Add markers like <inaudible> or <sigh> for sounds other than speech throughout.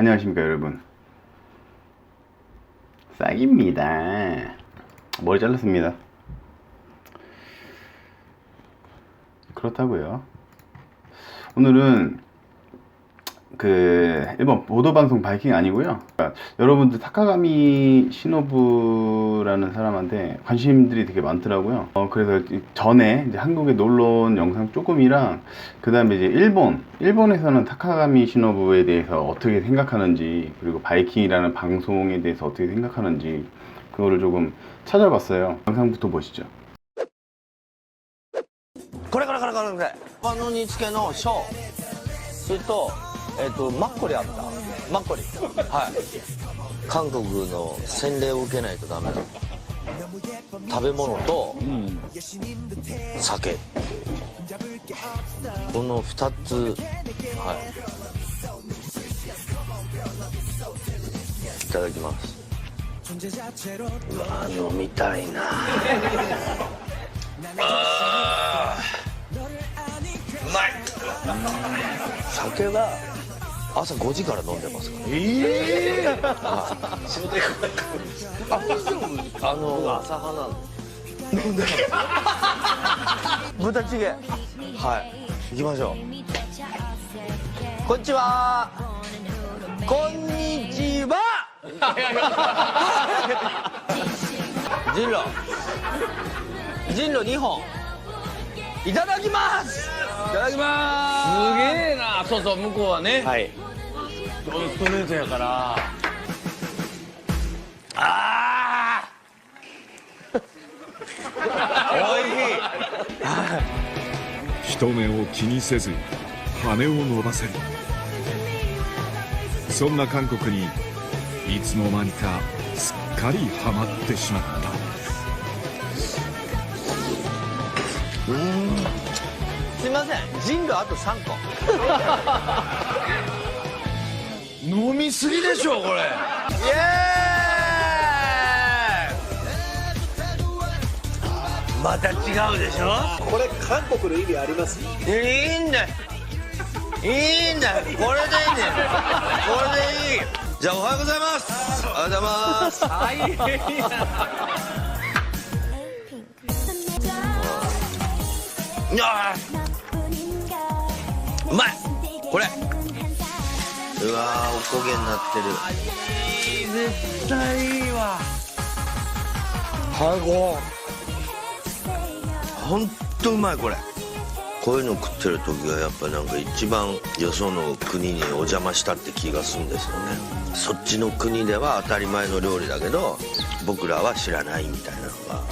안녕하십니까 여러분. 싹입니다. 머리 잘랐습니다. 그렇다고요. 오늘은 그 일본 보도방송 바이킹 아니고요 그러니까 여러분들 타카가미 시노부라는 사람한테 관심들이 되게 많더라고요 어, 그래서 이- 전에 이제 한국에 놀러 온 영상 조금이랑 그 다음에 이제 일본 일본에서는 타카가미 시노부에 대해서 어떻게 생각하는지 그리고 바이킹이라는 방송에 대해서 어떻게 생각하는지 그거를 조금 찾아봤어요 영상부터 보시죠 これこれこれこれこれあの煮付けの小それと えっ、とマッコリあった。マッコリ。はい。韓国の洗礼を受けないとダメなの食べ物と酒この2つ。はい。いただきます。うわ飲みたいな。うまい。酒は朝5時から飲んでますからええ仕事行かない。からあ大丈夫あの朝派なんで。飲んでます豚チゲ。はい。行きましょう。こんにちは。こんにちは。人狼人狼2本。いただきます。いただきます。すげえな。そうそう向こうはね、はいストレートやから。ああおいしい。人目を気にせず羽を伸ばせる。そんな韓国にいつの間にかすっかりハマってしまった。すいません。人狼あと3個 <laughs> 飲みすぎでしょこれ。イエーイ。また違うでしょ？これ韓国の意味あります？いいんだよ。いいんだよ。これでいいんだよ。これでいいじゃあおはようございます。おはようございます。い。やー。うまい。これうわーおこげになってる。絶対いいわ。最高ほんとうまいこれ。こういうの食ってる時がやっぱなんか一番よその国にお邪魔したって気がするんですよね。そっちの国では当たり前の料理だけど僕らは知らないみたいなのが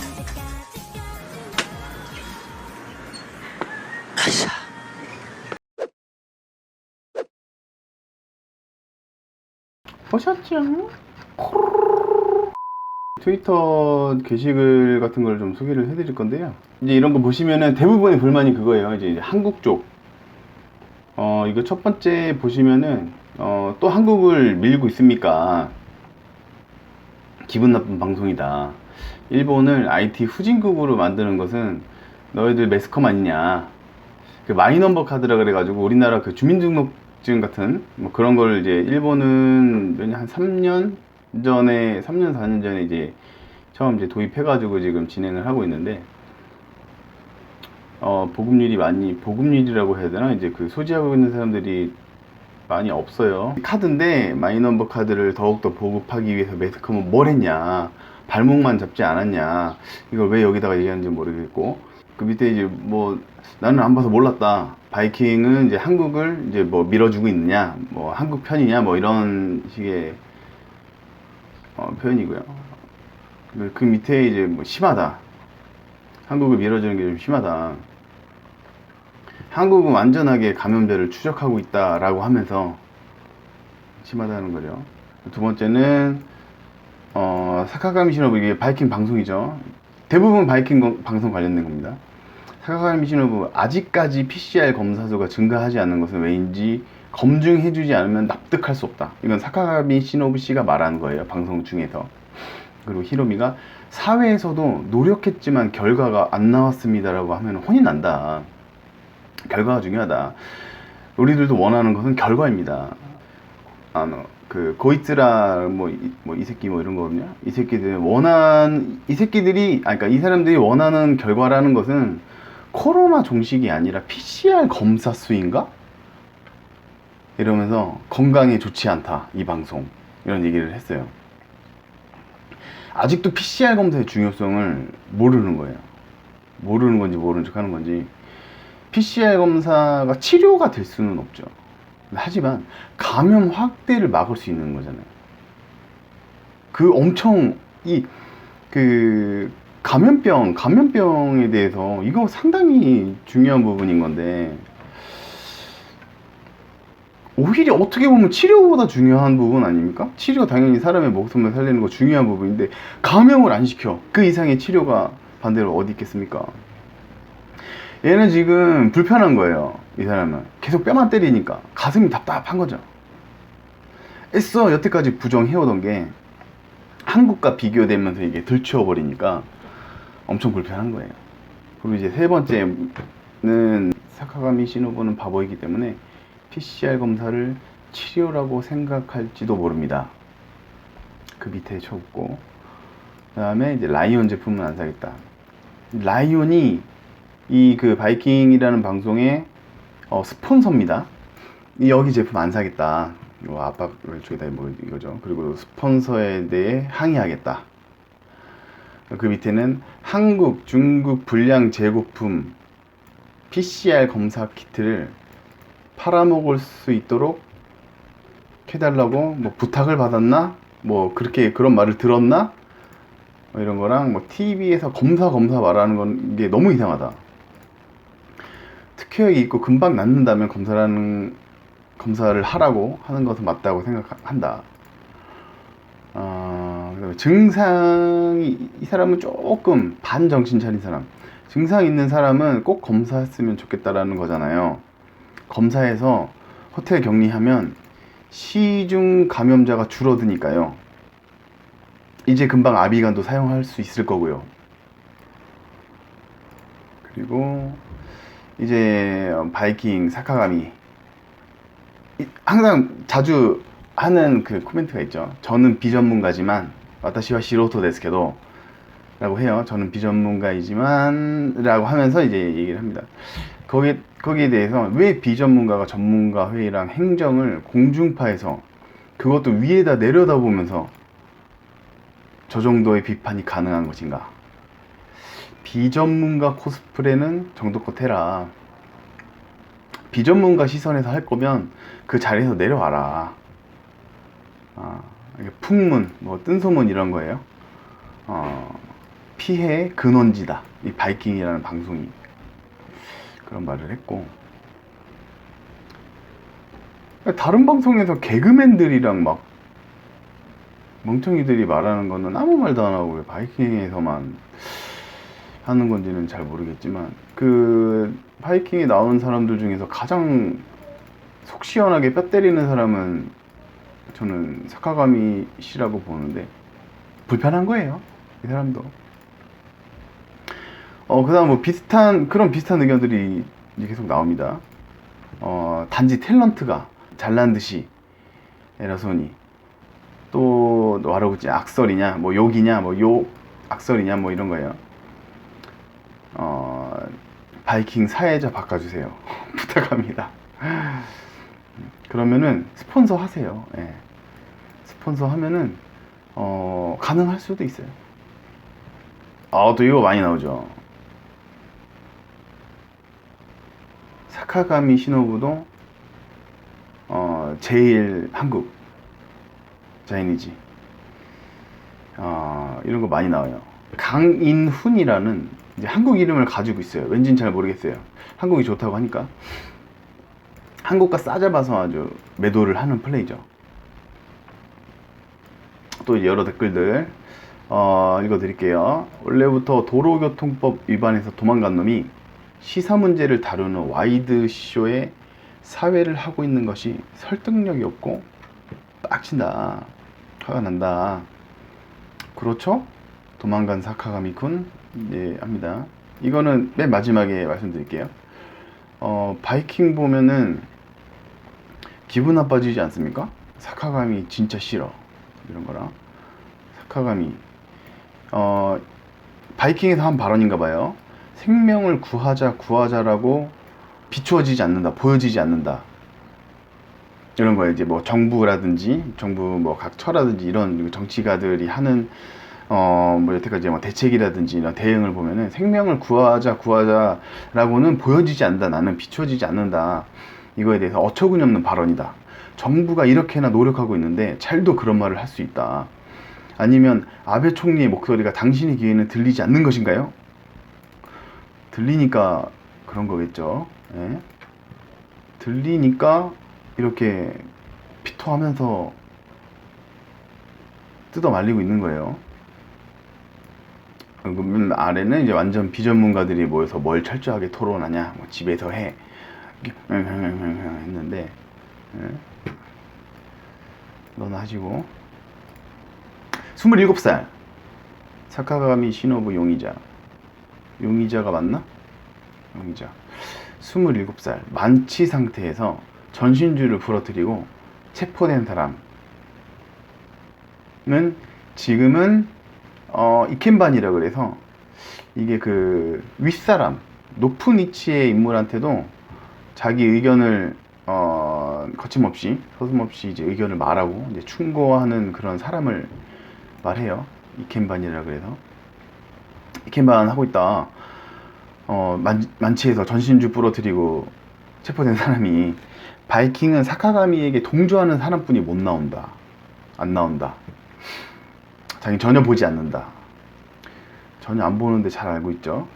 보셨죠? <laughs> 트위터 게시글 같은 걸 좀 소개를 해드릴 건데요. 이제 이런 거 보시면은 대부분의 불만이 그거예요. 이제 한국 쪽. 어, 이거 첫 번째 보시면은, 어, 또 한국을 밀고 있습니까? 기분 나쁜 방송이다. 일본을 IT 후진국으로 만드는 것은 너희들 매스컴 아니냐. 그 마이넘버 카드라 그래가지고 우리나라 그 주민등록 증 같은 뭐 그런 걸 이제 일본은 몇 년, 한 3년 전에, 3년, 4년 전에 이제 처음 이제 도입해가지고 지금 진행을 하고 있는데, 어, 보급률이 많이, 보급률이라고 해야 되나? 이제 그 소지하고 있는 사람들이 많이 없어요. 카드인데, 마이넘버 카드를 더욱더 보급하기 위해서 매스컴은 뭘 했냐? 발목만 잡지 않았냐? 이걸 왜 여기다가 얘기하는지 모르겠고, 그 밑에 이제 뭐, 나는 안 봐서 몰랐다. 바이킹은 이제 한국을 이제 뭐 밀어주고 있느냐, 뭐 한국 편이냐, 뭐 이런 식의 어, 표현이고요. 그- 그 밑에 이제 뭐 심하다. 한국을 밀어주는 게 좀 심하다. 한국은 완전하게 감염자를 추적하고 있다라고 하면서 심하다는 거죠. 두 번째는 어, 사카가미 시노부 이게 바이킹 방송이죠. 대부분 바이킹 거- 방송 관련된 겁니다. 사카가미 시노부 아직까지 PCR 검사 수가 증가하지 않는 것은 왜인지 검증해주지 않으면 납득할 수 없다. 이건 사카가미 시노부 씨가 말하는 거예요. 방송 중에서. 그리고 히로미가 사회에서도 노력했지만 결과가 안 나왔습니다라고 하면 혼이 난다. 결과가 중요하다. 우리들도 원하는 것은 결과입니다. 아노 그 고이츠라 뭐이 새끼 뭐 이런 거거든요. 이 새끼들 원한 이 새끼들이 아 그러니까 이 사람들이 원하는 결과라는 것은 코로나 종식이 아니라 PCR 검사 수인가? 이러면서 건강에 좋지 않다 이 방송 이런 얘기를 했어요. 아직도 PCR 검사의 중요성을 모르는 거예요. 모르는 건지 모르는 척 하는 건지 PCR 검사가 치료가 될 수는 없죠. 하지만 감염 확대를 막을 수 있는 거잖아요. 그 엄청 이 그 감염병 감염병에 대해서 이거 상당히 중요한 부분인 건데 오히려 어떻게 보면 치료보다 중요한 부분 아닙니까? 치료 당연히 사람의 목숨을 살리는 거 중요한 부분인데 감염을 안 시켜 그 이상의 치료가 반대로 어디 있겠습니까? 얘는 지금 불편한 거예요. 이 사람은 계속 뼈만 때리니까 가슴이 답답한 거죠. 애써 여태까지 부정해오던 게 한국과 비교되면서 이게 들추어 버리니까 엄청 불편한 거예요. 그리고 이제 세 번째는 사카가미 시노부는 바보이기 때문에 PCR 검사를 치료라고 생각할지도 모릅니다. 그 밑에 쳐붙고 그 다음에 이제 라이온 제품은 안 사겠다. 라이온이 이 그 바이킹이라는 방송의 어, 스폰서입니다. 이 여기 제품 안 사겠다. 이거 압박을 주겠다 뭐 이거죠. 그리고 스폰서에 대해 항의하겠다. 그 밑에는 한국, 중국 불량 재고품 PCR 검사 키트를 팔아먹을 수 있도록 해달라고 뭐 부탁을 받았나? 뭐 그렇게 그런 말을 들었나? 뭐 이런 거랑 뭐 TV에서 검사 검사 말하는 건 이게 너무 이상하다. 특효약이 있고 금방 낫는다면 검사라는 검사를 하라고 하는 것은 맞다고 생각한다. 어, 증상이 이 사람은 조금 반정신 차린 사람. 증상 있는 사람은 꼭 검사했으면 좋겠다라는 거잖아요. 검사해서 호텔 격리하면 시중 감염자가 줄어드니까요. 이제 금방 아비간도 사용할 수 있을 거고요. 그리고 이제 바이킹 사카가미 이- 항상 자주 하는 그 코멘트가 있죠. 저는 비전문가지만 와타시와 시로토 데스케도 라고 해요. 저는 비전문가이지만 라고 하면서 이제 얘기를 합니다. 거기에, 거기에 대해서 왜 비전문가가 전문가 회의랑 행정을 공중파에서 그것도 위에다 내려다보면서 저 정도의 비판이 가능한 것인가? 비전문가 코스프레는 정도껏 해라. 비전문가 시선에서 할 거면 그 자리에서 내려와라. 아, 풍문, 뭐 뜬소문 이런 거예요. 어, 피해 근원지다. 이 바이킹이라는 방송이 그런 말을 했고 다른 방송에서 개그맨들이랑 막 멍청이들이 말하는 거는 아무 말도 안 하고 왜 바이킹에서만 하는 건지는 잘 모르겠지만 그 바이킹에 나오는 사람들 중에서 가장 속 시원하게 뼈 때리는 사람은 저는 사카가미 씨라고 보는데 불편한 거예요 이 사람도. 어 그 다음 뭐 비슷한 그런 비슷한 의견들이 계속 나옵니다. 어 단지 탤런트가 잘난 듯이 에라소니 또 와라구치 악설이냐? 뭐 욕이냐? 뭐 욕 악설이냐? 뭐 이런 거예요. 어 바이킹 사회자 바꿔주세요. <laughs> 부탁합니다. 그러면은 스폰서 하세요. 예. 스폰서 하면은 어 가능할 수도 있어요. 아 또 이거 많이 나오죠. 사카가미 시노부도 어 제일 한국 자이니지. 어, 이런 거 많이 나와요. 강인훈이라는 이제 한국 이름을 가지고 있어요. 왠진 잘 모르겠어요. 한국이 좋다고 하니까. 한국과 싸잡아서 아주 매도를 하는 플레이죠 또 여러 댓글들 어, 읽어드릴게요. 원래부터 도로교통법 위반해서 도망간 놈이 시사 문제를 다루는 와이드쇼에 사회를 하고 있는 것이 설득력이 없고 빡친다. 화가 난다. 그렇죠? 도망간 사카가미 군? 예 합니다. 이거는 맨 마지막에 말씀드릴게요. 어 바이킹 보면은 기분 나빠지지 않습니까? 사카가미 진짜 싫어 이런 거랑 사카가미 어 바이킹에서 한 발언인가 봐요. 생명을 구하자 구하자라고 비추어지지 않는다 보여지지 않는다. 이런 거예요. 이제 뭐 정부라든지 정부 뭐 각 처라든지 이런 정치가들이 하는 어뭐 여태까지 뭐 대책이라든지 이런 대응을 보면은 생명을 구하자 구하자라고는 보여지지 않는다 나는 비추어지지 않는다. 이거에 대해서 어처구니 없는 발언이다 정부가 이렇게나 노력하고 있는데 찰도 그런 말을 할 수 있다 아니면 아베 총리의 목소리가 당신의 귀에는 들리지 않는 것인가요? 들리니까 그런 거겠죠. 예? 들리니까 이렇게 피토하면서 뜯어 말리고 있는 거예요. 그러면 아래는 이제 완전 비전문가들이 모여서 뭘 철저하게 토론하냐, 뭐 집에서 해. 했는데, 예? 너나 하시고. 27살. 사카가미 시노부 용의자. 용의자가 맞나? 용의자. 27살. 만취 상태에서 전신주를 부러뜨리고 체포된 사람은 지금은 어, 이켄반이라 그래서 이게 그 윗사람, 높은 위치의 인물한테도 자기 의견을 어, 거침없이 서슴없이 이제 의견을 말하고 이제 충고하는 그런 사람을 말해요. 이켄반이라 그래서 이켄반 하고 있다. 어, 만, 만치에서 전신주 부러뜨리고 체포된 사람이 바이킹은 사카가미에게 동조하는 사람뿐이 못 나온다. 안 나온다. 자기 전혀 보지 않는다. 전혀 안 보는데 잘 알고 있죠.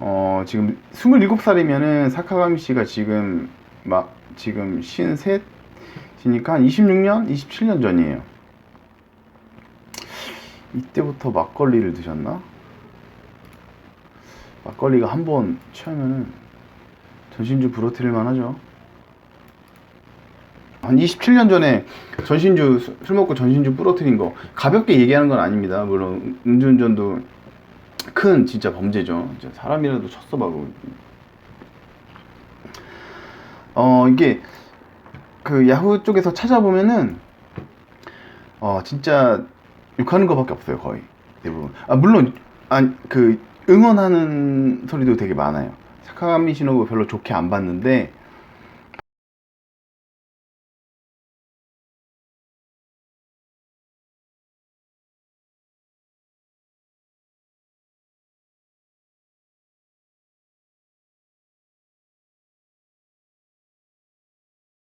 어, 지금 27살이면은 사카가미 씨가 지금 막 지금 53이니까 한 26년, 27년 전이에요. 이때부터 막걸리를 드셨나? 막걸리가 한 번 취하면은 전신주 부러뜨릴만 하죠. 한 27년 전에 전신주 수- 술 먹고 전신주 부러뜨린 거 가볍게 얘기하는 건 아닙니다. 물론 음주운전도 큰 진짜 범죄죠. 사람이라도 쳤어 봐고. 어 이게 그 야후 쪽에서 찾아보면은 어 진짜 욕하는 거밖에 없어요 거의 대부분. 아 물론 아그 응원하는 소리도 되게 많아요. 사카가미 시노부 별로 좋게 안 봤는데